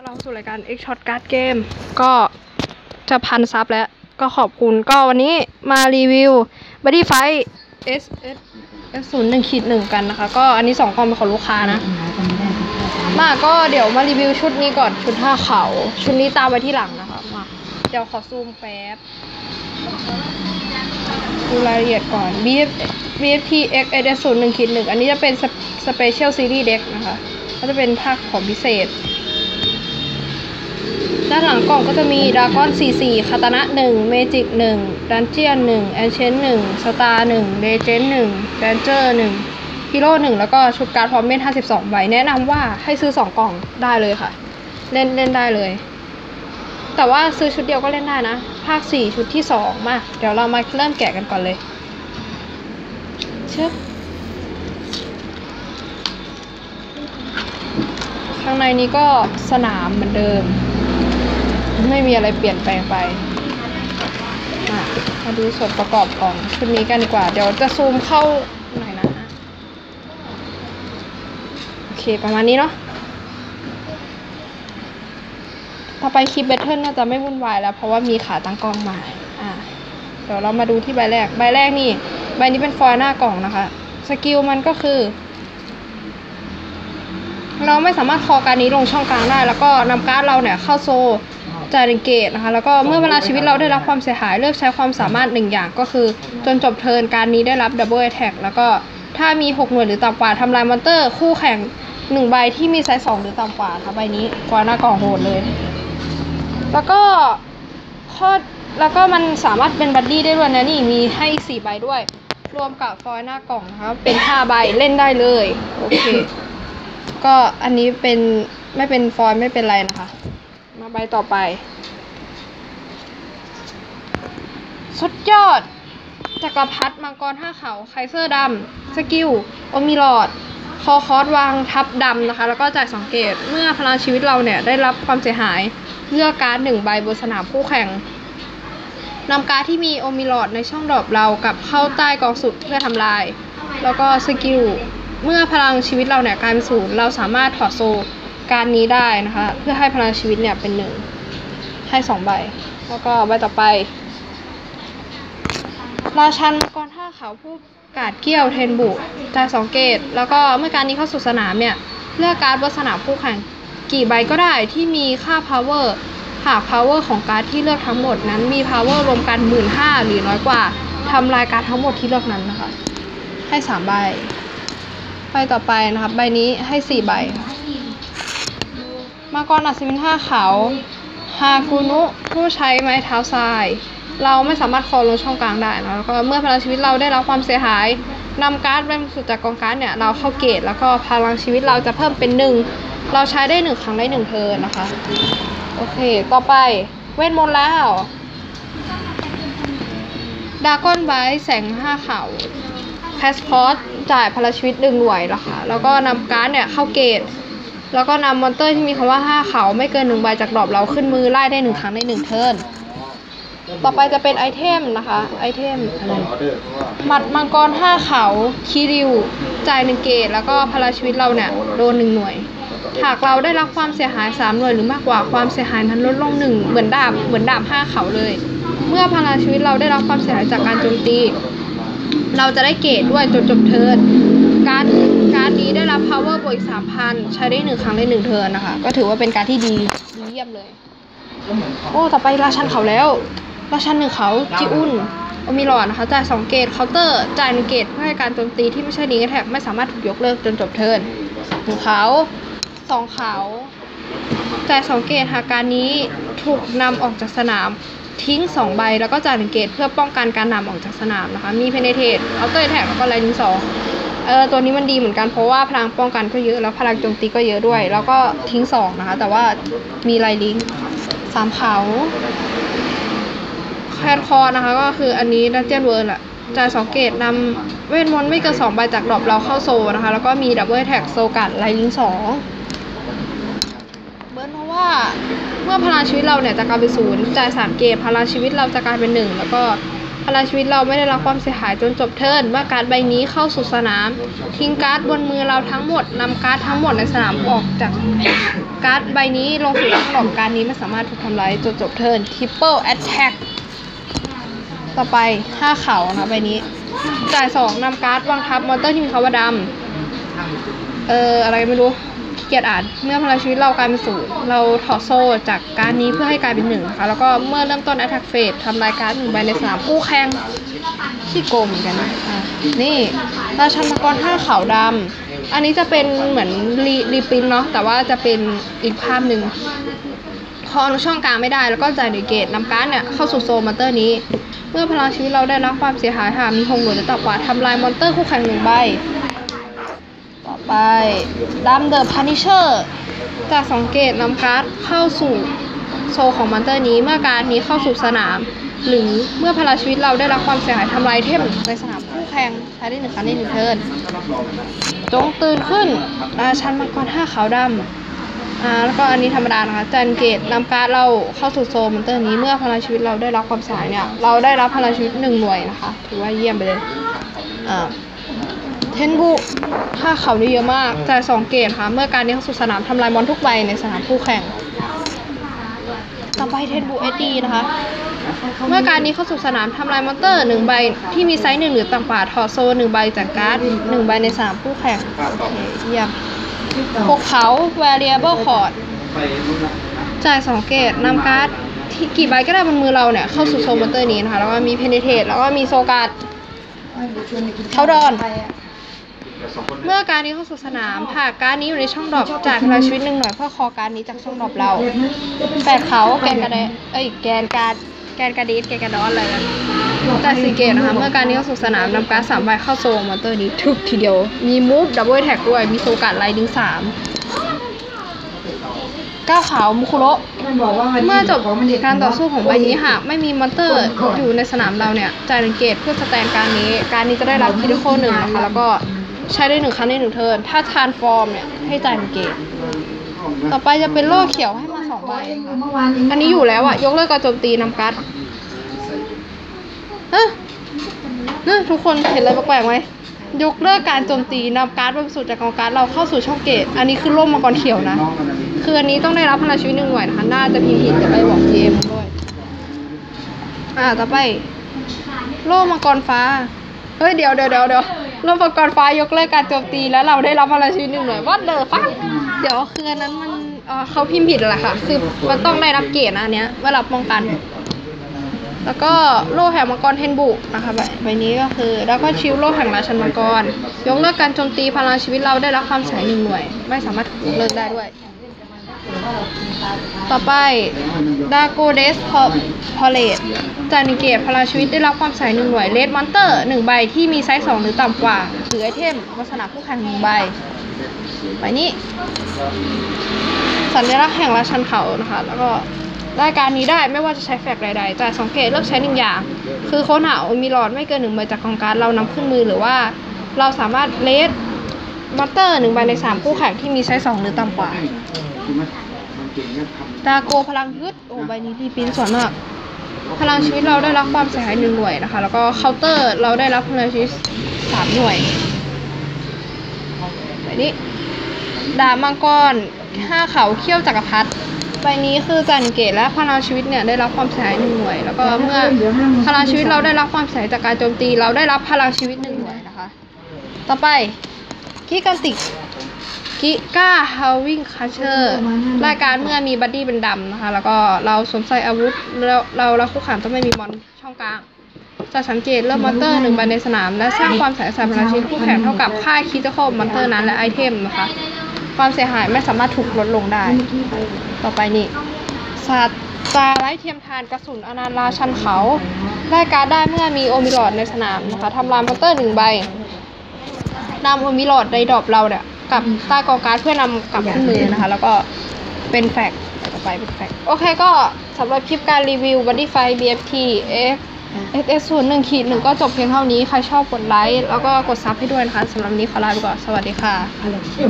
ต้อนรับเข้าสู่รายการ X Shot Card Game ก็จะพันซับแล้ว ก็ขอบคุณก็วันนี้มารีวิว Body Fight S S S 0 1ขีดหนึ่งกันนะคะ ก็อันนี้สองกล่องเป็นของลูกค้านะ มาก็เดี๋ยวมารีวิวชุดนี้ก่อนชุดห้าเขา ชุดนี้ตามไว้ที่หลังนะคะมาเดี๋ยวขอซูมแป๊บดูรายละเอียดก่อน BF BFT X S 0 1ขีดหนึ่งอันนี้จะเป็น Special Series Deck นะคะ ก็จะเป็นภาคของพิเศษ ด้านหลังกล่องก็จะมีดากอน 44 คาตานะ1เมจิก 1 ดันเจียน 1 แอนเชน1สตาร์1เลเจนด์1แดนเจอร์1ฮีโร่1แล้วก็ชุดการ์ดพร้อมเมน52ใบแนะนำว่าให้ซื้อ 2 กล่องได้เลยค่ะ เล่นเล่นได้เลย แต่ว่าซื้อชุดเดียวก็เล่นได้นะ ภาค 4 ชุดที่ 2 มา เดี๋ยวเรามาเริ่มแกะกันก่อนเลย เชื่อข้างในนี้ก็สนามเหมือนเดิม ไม่มีอะไรเปลี่ยนแปลงไปมามาดูส่วนประกอบของชุดนี้กันดีกว่า เดี๋ยวจะซูมเข้าหน่อยนะ โอเคประมาณนี้เนาะต่อไปคลิปเบทเทิลน่าจะไม่วุ่นวายแล้ว เพราะว่ามีขาตั้งกล้องมา อ่า เดี๋ยวเรามาดูที่ใบแรก ใบแรกนี่ ใบนี้เป็นฟอยล์หน้ากล่องนะคะ สกิลมันก็คือ เราไม่สามารถคอการนี้ลงช่องกลางได้ แล้วก็นำการ์ดเราเนี่ยเข้าโซ จ่ายหนึ่งเกตนะคะแล้วก็เมื่อเวลาชีวิตเราได้รับความเสียหายเลือกใช้ความสามารถหนึ่งอย่างก็คือ จนจบเทิร์นการนี้ได้รับดับเบิลแท็กแล้วก็ถ้ามี 6 หน่วยหรือต่ำกว่าทำลายมอนเตอร์ คู่แข่งหนึ่งใบที่มีไซส์สองหรือต่ำกว่าค่ะใบนี้กว่าหน้ากล่องโหดเลย แล้วก็ข้อแล้วก็มันสามารถเป็นบัดดี้ได้ด้วยนะนี่มีให้อีกสี่ใบด้วย รวมกับฟอยล์หน้ากล่องนะคะเป็นห้าใบเล่นได้เลยโอเคก็อันนี้เป็นไม่เป็นฟอยล์ไม่เป็นไรนะคะมา ใบต่อไป สุดยอด จักรพรรดิมังกรห้าเขา ไคเซอร์ดำ สกิล โอมิลอด คอคอสวางทับดำนะคะ แล้วก็จ่ายสังเกต เมื่อพลังชีวิตเราเนี่ยได้รับความเสียหาย เลือกการ์ดหนึ่งใบบนสนามคู่แข่งนำการ์ดที่มีโอมิลอดในช่องดรอปเรากับเข้าใต้กองสุดเพื่อทำลาย แล้วก็สกิล เมื่อพลังชีวิตเราเนี่ยกลายเป็นศูนย์เราสามารถถอดโซ การนี้ได้นะคะ เพื่อให้พลังชีวิตเนี่ยเป็นหนึ่งให้สองใบ แล้วก็ใบต่อไป ราชันมังกรท่าเขาผู้กาดเกี้ยวเทนบุจ่ายสองเกต แล้วก็เมื่อการนี้เข้าสู่สนามเนี่ย เลือกการ์ดบนสนามคู่แข่งกี่ใบก็ได้ที่มีค่า power หาก power ของการ์ดที่เลือกทั้งหมดนั้นมี power รวมกันหมื่นห้าหรือน้อยกว่าทำลายการ์ดทั้งหมดที่เลือกนั้นนะคะ ให้สามใบ ใบต่อไปนะครับ ใบนี้ให้สี่ใบค่ะ มังกรอัศวินห้าเขาฮากุนุผู้ใช้ไม้เท้าทราย เราไม่สามารถคอลงช่องกลางได้นะแล้วก็เมื่อพลังชีวิตเราได้รับความเสียหายนำการ์ดเป็นสุดจากกองการ์ดเนี่ยเราเข้าเกตแล้วก็พลังชีวิตเราจะเพิ่มเป็นหนึ่งเราใช้ได้หนึ่งครั้งได้หนึ่งเทิร์นนะคะ โอเค ต่อไปเวทมนต์แล้วดาก้อนไบแสงห้าเขาแพสพอร์ตจ่ายพลังชีวิตหนึ่งหน่วยแล้วค่ะแล้วก็นำการ์ดเนี่ยเข้าเกต แล้วก็นำมอนเตอร์ที่มีคำว่าห้าเขาไม่เกินหนึ่งใบจากดรอปเราขึ้นมือไล่ได้หนึ่งครั้งในหนึ่งเทิร์น ต่อไปจะเป็นไอเทมนะคะ ไอเทมอะไรหมัดมังกรห้าเขาคีริว จ่ายหนึ่งเกต แล้วก็พลังชีวิตเราเนี่ย โดนหนึ่งหน่วย หากเราได้รับความเสียหายสามหน่วยหรือมากกว่าความเสียหายนั้นลดลงหนึ่งเหมือนดาบเหมือนดาบห้าเขาเลย เมื่อพลังชีวิตเราได้รับความเสียหายจากการโจมตี เราจะได้เกตด้วยจนจบเทิร์นการ ดนี้ได้รับ power บวกอีกสามพันใช้ได้หนึ่งครั้งในหนึ่งเทิร์นนะคะ ก็ถือว่าเป็นการที่ดีดีเยี่ยมเลย โอ้ต่อไปราชันเขาแล้ว ราชันหนึ่งเขาจิอุนโอมีหลอดนะคะจ่ายสองเกตเคาน์เตอร์จ่ายหนึ่งเกตเพื่อให้การโจมตีที่ไม่ใช่ดีแท็กไม่สามารถถูกยกเลิกจนจบเทิร์นหนึ่งเขาสองเขาจ่ายสองเกตหากการนี้ถูกนำออกจากสนามทิ้งสองใบแล้วก็จ่ายหนึ่งเกตเพื่อป้องกันการนำออกจากสนามนะคะ มีเพนเทตเอาเตอร์แท็กแล้วก็ไลนิ่งสอง เออตัวนี้มันดีเหมือนกันเพราะว่าพลังป้องกันก็เยอะแล้วพลังโจมตีก็เยอะด้วย แล้วก็ทิ้งสองนะคะ แต่ว่ามีไลลิงสามเขาแคทคอร์นะคะ ก็คืออันนี้ดันเจียนเวิร์นอะจ่ายสองเกตนำเวทมนต์ไม่เกินสองใบจากดรอปเราเข้าโซนะคะ แล้วก็มีดับเบิลแท็กโซกัดไลลิงสองเบิร์นเพราะว่าเมื่อพลังชีวิตเราเนี่ยจะกลายเป็นศูนย์จ่ายสามเกตพลังชีวิตเราจะกลายเป็นหนึ่งแล้วก็ พลังชีวิตเราไม่ได้รับความเสียหายจนจบเทิร์นเมื่อการ์ดใบนี้เข้าสู่สนาม ทิ้งการ์ดบนมือเราทั้งหมดนำการ์ดทั้งหมดในสนามออกจากการ์ดใบนี้ลงสู่ช่องดอกการ์ดนี้ไม่สามารถถูกทำลายจนจบเทิร์น Triple Attack ต่อไปห้าเขานะใบนี้ จ่ายสองนำการ์ดวางทับมอนเตอร์ที่มีคำว่าดำเอ่ออะไรไม่รู้ เกียจอ่านเมื่อพลังชีวิตเรากลายเป็นศูนย์เราถอดโซ่จากการนี้เพื่อให้กลายเป็นหนึ่งนะคะแล้วก็เมื่อเริ่มต้น attack phase ทำลายการหนึ่งใบในสนามคู่แข่งขี้โกงเหมือนกันนะอะนี่ราชันมังกรห้าขาวดำอันนี้จะเป็นเหมือนรีรีปรินท์เนาะแต่ว่าจะเป็นอีกภาพหนึ่งพออนุช่องกลางไม่ได้แล้วก็จ่ายหนึ่งเกตนำการ์ดเนี่ยเข้าสู่โซนมอนเตอร์นี้ เมื่อพลังชีวิตเราได้รับความเสียหายหากมีหงหนวยหรือต่ำกว่าทำลายมอนเตอร์คู่แข่งหนึ่งใบ ไปดัมเดอะพันิเชอร์จากสองเกตนำการ์ดเข้าสู่โซของมอนเตอร์นี้เมื่อการนี้เข้าสู่สนาม หรือเมื่อพลังชีวิตเราได้รับความเสียหายทำลายเทมในสนามคู่แข่งใช้ได้หนึ่งครั้งในหนึ่งเทิร์นจงตื่นขึ้นราชันมังกรห้าขาวดำอ่าแล้วก็อันนี้ธรรมดานะคะจันเกตนำการ์ดเราเข้าสู่โซมอนเตอร์นี้เมื่อพลังชีวิตเราได้รับความเสียหายเนี่ยเราได้รับพลังชีวิตหนึ่งหน่วยนะคะ ถือว่าเยี่ยมไปเลยอ่า เทนบุถ้าเขานี่เยอะมากจ่ายสองเกตค่ะ เมื่อการนี้เข้าสู่สนามทำลายมอนทุกใบในสนามคู่แข่ง ต่อไปเทนบุเอดีนะคะ เมื่อการนี้เข้าสู่สนามทำลายมอนเตอร์หนึ่งใบที่มีไซส์หนึ่งหรือต่ำกว่าถอดโซนหนึ่งใบจากการ์ดหนึ่งใบในสนามคู่แข่งโอเคเยี่ยมพวกเขา variable chord จ่ายสองเกตนำการ์ดที่กี่ใบก็ได้บนมือเราเนี่ย เข้าสู่โซนมอนเตอร์นี้นะคะ แล้วก็มีเพนเทตแล้วก็มีโซการ์ดเขาดอน เมื่อการนี้เข้าสู่สนามหาการนี้อยู่ในช่องดรอปจ่ายพลังชีวิตหนึ่งหน่วยเพื่อคอการนี้จากช่องดรอปเราแปดเขาแกนกระเดเอ้ยแกนการแกนกระดีดแกนกระดอนอะไรนะจ่ายสี่เกตนะคะ เมื่อการนี้เข้าสู่สนามนำการสามใบเข้าโซมอนเตอร์นี้ทุกทีเดียว มีมูฟดับเบิลแท็กด้วย มีโซการ์ดไลดิ้งสามก้าวขาวมุคุโรเมื่อจบการต่อสู้ของใบนี้หากไม่มีมอนเตอร์อยู่ในสนามเราเนี่ยจ่ายหนึ่งเกตเพื่อสแตนการนี้ การนี้จะได้รับคิดโคหนึ่งนะคะแล้วก็ ใช้ได้หนึ่งครั้งในหนึ่งเทิร์นถ้าทานฟอร์มเนี่ย ให้จ่ายหนึ่งเกตต่อไปจะเป็นโล่เขียวให้มาสองใบอันนี้อยู่แล้วอะยกเลิกการโจมตีนำการ์ดเฮ้ยเฮ้ยทุกคนเห็นอะไรแปลกๆไหมยกเลิกการโจมตีนำการ์ดบนสุดจากกองการ์ดเราเข้าสู่ช่องเกต อันนี้คือร่มมังกรเขียวนะ คืออันนี้ต้องได้รับพลังชีวิตหนึ่งหน่วยนะคะ น่าจะพิมพ์ผิดจะไปบอก GM ด้วย อ่า ต่อไป โล่มังกรฟ้า เฮ้ย เดี๋ยวเดี๋ยวเดี๋ยวเดี๋ยว โล่มังกรฟ้ายกเลิกการโจมตีแล้วเราได้รับพลังชีวิตหนึ่งหน่วยวัดเดอฟังเดี๋ยวคืออันนั้นมันเอ่อเขาพิมพ์ผิดแหละค่ะ คือมันต้องได้รับเกียรตินะอันเนี้ยเมื่อรับป้องกัน แล้วก็โล่แห่งมังกรเทนบุนะคะใบใบนี้ก็คือ แล้วก็ชิวโล่แห่งราชันมังกร ยกเลิกการโจมตีพลังชีวิตเราได้รับความเสียหายหนึ่งหน่วย ไม่สามารถยกเลิกได้ด้วย ต่อไปดาโกเดสพอเลตจานิเกตพลังชีวิตได้รับความเสียหนึ่งหน่วยเลดมอนเตอร์หนึ่งใบที่มีไซส์สองหรือต่ำกว่า หรือไอเทมบนสนามคู่แข่งหนึ่งใบใบนี้สัญลักษณ์แห่งราชันเขานะคะ แล้วก็รายการนี้ได้ไม่ว่าจะใช้แฟกใดๆจ่ายสองเกตเลือกใช้หนึ่งอย่าง คือโค้นหาโอมีหลอดไม่เกินหนึ่งใบจากกองการเรานำขึ้นมือหรือว่า เราสามารถเลด มอนเตอร์หนึ่งใบในสามคู่แข่งที่มีไซส์สองหรือต่ำกว่าดาโกพลังยึดโอ้ใบนี้รีปรินส่วนมาก พลังชีวิตเราได้รับความเสียหายหนึ่งหน่วยนะคะ แล้วก็เคาน์เตอร์เราได้รับพลังชีวิตสามหน่วยใบนี้ดาบมังกรห้าเขาเขี้ยวจักรพรรดิใบนี้คือจันเกตและพลังชีวิตเนี่ยได้รับความเสียหายหนึ่งหน่วย แล้วก็เมื่อพลังชีวิตเราได้รับความเสียหายจากการโจมตี เราได้รับพลังชีวิตหนึ่งหน่วยนะคะ ต่อไป กิกันติกกิก้าฮาวิ่งคัชเชอร์รายการเมื่อมีบัดดี้เป็นดำนะคะ แล้วก็เราสวมใส่อาวุธแล้วเราเราคู่ขานต้องไม่มีมอนช่องกลางจะสังเกตเริ่มมอนเตอร์หนึ่งใบในสนาม และสร้างความเสียหายพลังชีวิตคู่แข่งเท่ากับค่าคิดจะครบมอนเตอร์นั้นและไอเทมนะคะ ความเสียหายไม่สามารถถูกลดลงได้ ต่อไปนี่ศาสตาไร้เทียมทานกระสุนอนันราชันเขา ได้การได้เมื่อมีโอมิลอดในสนามนะคะทำลายมอนเตอร์หนึ่งใบ นำโอมิลอดในดรอปเราเนี่ยกลับใต้กองการ์ดเพื่อนำกลับขึ้นมือนะคะ แล้วก็เป็นแฟกต์ต่อไปเป็นแฟกต์โอเคก็สำหรับคลิปการรีวิว Body Fight BFT F SS 0 1ขีดหนึ่งก็จบเพียงเท่านี้ ใครชอบกดไลค์ แล้วก็กดซับให้ด้วยนะคะสำหรับวันนี้ขอลาไปก่อน สวัสดีค่ะ